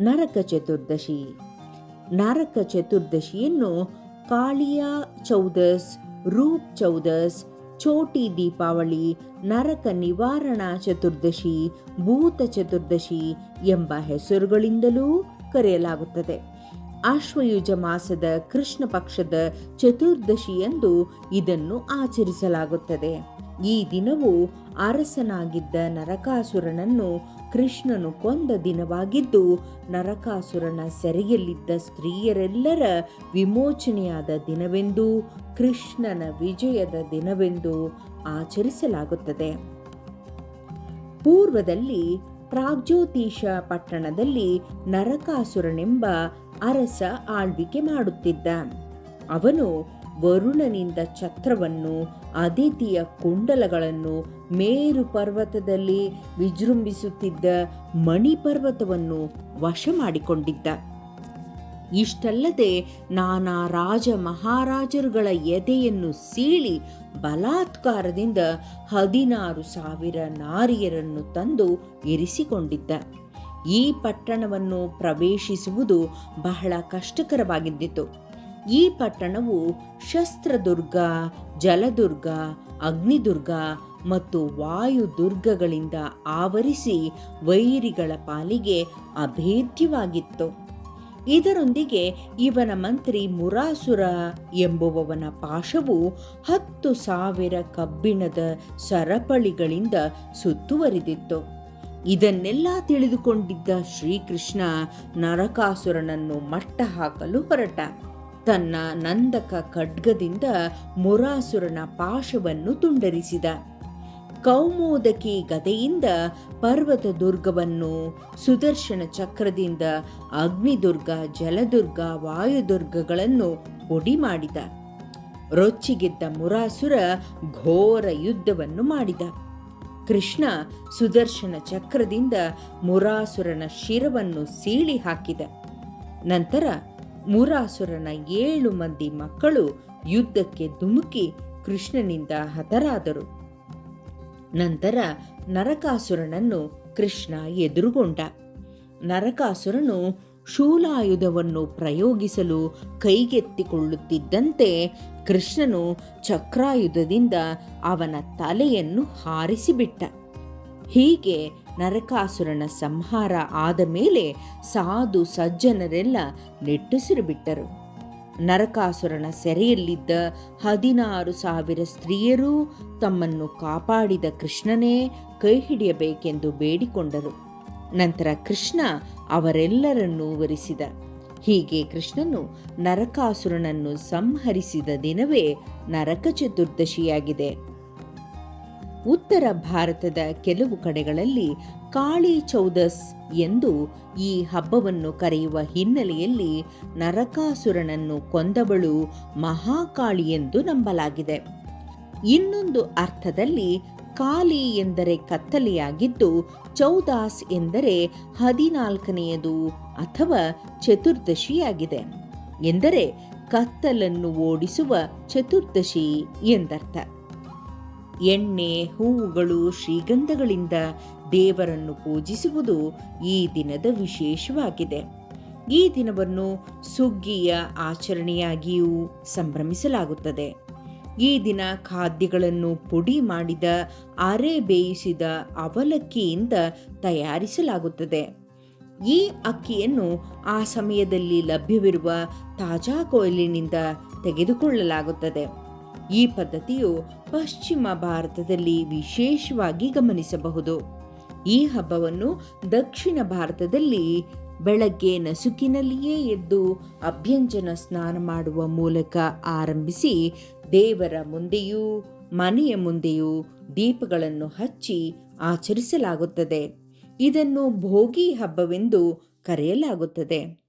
ನರಕ ಚತುರ್ದಶಿ. ನರಕ ಚತುರ್ದಶಿಯನ್ನು ಕಾಳಿಯ ಚೌದಸ್ ರೂಪ್ ಚೌದಸ್ ಚೋಟಿ ದೀಪಾವಳಿ, ನರಕ ನಿವಾರಣಾ ಚತುರ್ದಶಿ, ಭೂತ ಚತುರ್ದಶಿ ಎಂಬ ಹೆಸರುಗಳಿಂದಲೂ ಕರೆಯಲಾಗುತ್ತದೆ. ಆಶ್ವಯುಜ ಮಾಸದ ಕೃಷ್ಣ ಪಕ್ಷದ ಚತುರ್ದಶಿಯಂದು ಇದನ್ನು ಆಚರಿಸಲಾಗುತ್ತದೆ. ಈ ದಿನವು ಅರಸನಾಗಿದ್ದ ನರಕಾಸುರನನ್ನು ಕೃಷ್ಣನು ಕೊಂದ ದಿನವಾಗಿದ್ದು, ನರಕಾಸುರನ ಸೆರೆಯಲ್ಲಿದ್ದ ಸ್ತ್ರೀಯರೆಲ್ಲರ ವಿಮೋಚನೆಯಾದ ದಿನವೆಂದು, ಕೃಷ್ಣನ ವಿಜಯದ ದಿನವೆಂದು ಆಚರಿಸಲಾಗುತ್ತದೆ. ಪೂರ್ವದಲ್ಲಿ ಪ್ರಾಗ್ಜ್ಯೋತಿಷ ಪಟ್ಟಣದಲ್ಲಿ ನರಕಾಸುರನೆಂಬ ಅರಸ ಆಳ್ವಿಕೆ ಮಾಡುತ್ತಿದ್ದ. ಅವನು ವರುಣನಿಂದ ಛತ್ರವನ್ನು ಅದಿತಿಯ ಕುಂಡಲಗಳನ್ನು ಮೇರು ಪರ್ವತದಲ್ಲಿ ವಿಜೃಂಭಿಸುತ್ತಿದ್ದ ಮಣಿಪರ್ವತವನ್ನು ವಶ ಮಾಡಿಕೊಂಡಿದ್ದ. ಇಷ್ಟಲ್ಲದೆ ನಾನಾ ರಾಜ ಮಹಾರಾಜರುಗಳ ಎದೆಯನ್ನು ಸೀಳಿ ಬಲಾತ್ಕಾರದಿಂದ ಹದಿನಾರು ಸಾವಿರ ನಾರಿಯರನ್ನು ತಂದು ಇರಿಸಿಕೊಂಡಿದ್ದ. ಈ ಪಟ್ಟಣವನ್ನು ಪ್ರವೇಶಿಸುವುದು ಬಹಳ ಕಷ್ಟಕರವಾಗಿದ್ದಿತು. ಈ ಪಟ್ಟಣವು ಶಸ್ತ್ರದುರ್ಗ, ಜಲದುರ್ಗ, ಅಗ್ನಿದುರ್ಗ ಮತ್ತು ವಾಯುದುರ್ಗಗಳಿಂದ ಆವರಿಸಿ ವೈರಿಗಳ ಪಾಲಿಗೆ ಅಭೇದ್ಯವಾಗಿತ್ತು. ಇದರೊಂದಿಗೆ ಇವನ ಮಂತ್ರಿ ಮುರಾಸುರ ಎಂಬುವವನ ಪಾಶವು ಹತ್ತು ಸಾವಿರ ಕಬ್ಬಿಣದ ಸರಪಳಿಗಳಿಂದ ಸುತ್ತುವರಿದಿತ್ತು. ಇದನ್ನೆಲ್ಲ ತಿಳಿದುಕೊಂಡಿದ್ದ ಶ್ರೀಕೃಷ್ಣ ನರಕಾಸುರನನ್ನು ಮಟ್ಟ ಹಾಕಲು ಹೊರಟ. ತನ್ನ ನಂದಕ ಖಡ್ಗದಿಂದ ಮುರಾಸುರನ ಪಾಶವನ್ನು ತುಂಡರಿಸಿದ. ಕೌಮೋದಕಿ ಗದೆಯಿಂದ ಪರ್ವತ ದುರ್ಗವನ್ನು ಸುದರ್ಶನ ಚಕ್ರದಿಂದ ಅಗ್ನಿದುರ್ಗ, ಜಲದುರ್ಗ, ವಾಯುದುರ್ಗಗಳನ್ನು ಪುಡಿ ಮಾಡಿದ. ರೊಚ್ಚಿಗೆದ್ದ ಮುರಾಸುರ ಘೋರ ಯುದ್ಧವನ್ನು ಮಾಡಿದ. ಕೃಷ್ಣ ಸುದರ್ಶನ ಚಕ್ರದಿಂದ ಮುರಾಸುರನ ಶಿರವನ್ನು ಸೀಳಿ ಹಾಕಿದ ನಂತರ ಮುರಾಸುರನ ಏಳು ಮಂದಿ ಮಕ್ಕಳು ಯುದ್ಧಕ್ಕೆ ಧುಮುಕಿ ಕೃಷ್ಣನಿಂದ ಹತರಾದರು. ನಂತರ ನರಕಾಸುರನನ್ನು ಕೃಷ್ಣ ಎದುರುಗೊಂಡ. ನರಕಾಸುರನು ಶೂಲಾಯುಧವನ್ನು ಪ್ರಯೋಗಿಸಲು ಕೈಗೆತ್ತಿಕೊಳ್ಳುತ್ತಿದ್ದಂತೆ ಕೃಷ್ಣನು ಚಕ್ರಾಯುಧದಿಂದ ಅವನ ತಲೆಯನ್ನು ಹಾರಿಸಿಬಿಟ್ಟ. ಹೀಗೆ ನರಕಾಸುರನ ಸಂಹಾರ ಆದ ಮೇಲೆ ಸಾಧು ಸಜ್ಜನರೆಲ್ಲ ನೆಟ್ಟುಸಿರು ಬಿಟ್ಟರು. ನರಕಾಸುರನ ಸೆರೆಯಲ್ಲಿದ್ದ ಹದಿನಾರು ಸಾವಿರ ಸ್ತ್ರೀಯರೂ ತಮ್ಮನ್ನು ಕಾಪಾಡಿದ ಕೃಷ್ಣನೇ ಕೈ ಹಿಡಿಯಬೇಕೆಂದು ಬೇಡಿಕೊಂಡರು. ನಂತರ ಕೃಷ್ಣ ಅವರೆಲ್ಲರನ್ನೂ ವರಿಸಿದ. ಹೀಗೆ ಕೃಷ್ಣನು ನರಕಾಸುರನನ್ನು ಸಂಹರಿಸಿದ ದಿನವೇ ನರಕ ಚತುರ್ದಶಿಯಾಗಿದೆ. ಉತ್ತರ ಭಾರತದ ಕೆಲವು ಕಡೆಗಳಲ್ಲಿ ಕಾಳಿ ಚೌದಸ್ ಎಂದು ಈ ಹಬ್ಬವನ್ನು ಕರೆಯುವ ಹಿನ್ನೆಲೆಯಲ್ಲಿ ನರಕಾಸುರನನ್ನು ಕೊಂದವಳು ಮಹಾಕಾಳಿ ಎಂದು ನಂಬಲಾಗಿದೆ. ಇನ್ನೊಂದು ಅರ್ಥದಲ್ಲಿ ಕಾಲಿ ಎಂದರೆ ಕತ್ತಲೆಯಾಗಿದ್ದು, ಚೌದಾಸ್ ಎಂದರೆ ಹದಿನಾಲ್ಕನೆಯದು ಅಥವಾ ಚತುರ್ದಶಿಯಾಗಿದೆ. ಎಂದರೆ ಕತ್ತಲನ್ನು ಓಡಿಸುವ ಚತುರ್ದಶಿ ಎಂದರ್ಥ. ಎಣ್ಣೆ, ಹೂವುಗಳು, ಶ್ರೀಗಂಧಗಳಿಂದ ದೇವರನ್ನು ಪೂಜಿಸುವುದು ಈ ದಿನದ ವಿಶೇಷವಾಗಿದೆ. ಈ ದಿನವನ್ನು ಸುಗ್ಗಿಯ ಆಚರಣೆಯಾಗಿಯೂ ಸಂಭ್ರಮಿಸಲಾಗುತ್ತದೆ. ಈ ದಿನ ಖಾದ್ಯಗಳನ್ನು ಪುಡಿ ಮಾಡಿದ, ಅರೆ ಬೇಯಿಸಿದ ಅವಲಕ್ಕಿಯಿಂದ ತಯಾರಿಸಲಾಗುತ್ತದೆ. ಈ ಅಕ್ಕಿಯನ್ನು ಆ ಸಮಯದಲ್ಲಿ ಲಭ್ಯವಿರುವ ತಾಜಾ ಕೊಯ್ಲಿನಿಂದ ತೆಗೆದುಕೊಳ್ಳಲಾಗುತ್ತದೆ. ಈ ಪದ್ಧತಿಯು ಪಶ್ಚಿಮ ಭಾರತದಲ್ಲಿ ವಿಶೇಷವಾಗಿ ಗಮನಿಸಬಹುದು. ಈ ಹಬ್ಬವನ್ನು ದಕ್ಷಿಣ ಭಾರತದಲ್ಲಿ ಬೆಳಗ್ಗೆ ನಸುಕಿನಲ್ಲಿಯೇ ಎದ್ದು ಅಭ್ಯಂಜನ ಸ್ನಾನ ಮಾಡುವ ಮೂಲಕ ಆರಂಭಿಸಿ ದೇವರ ಮುಂದೆಯೂ ಮನೆಯ ಮುಂದೆಯೂ ದೀಪಗಳನ್ನು ಹಚ್ಚಿ ಆಚರಿಸಲಾಗುತ್ತದೆ. ಇದನ್ನು ಭೋಗಿ ಹಬ್ಬವೆಂದು ಕರೆಯಲಾಗುತ್ತದೆ.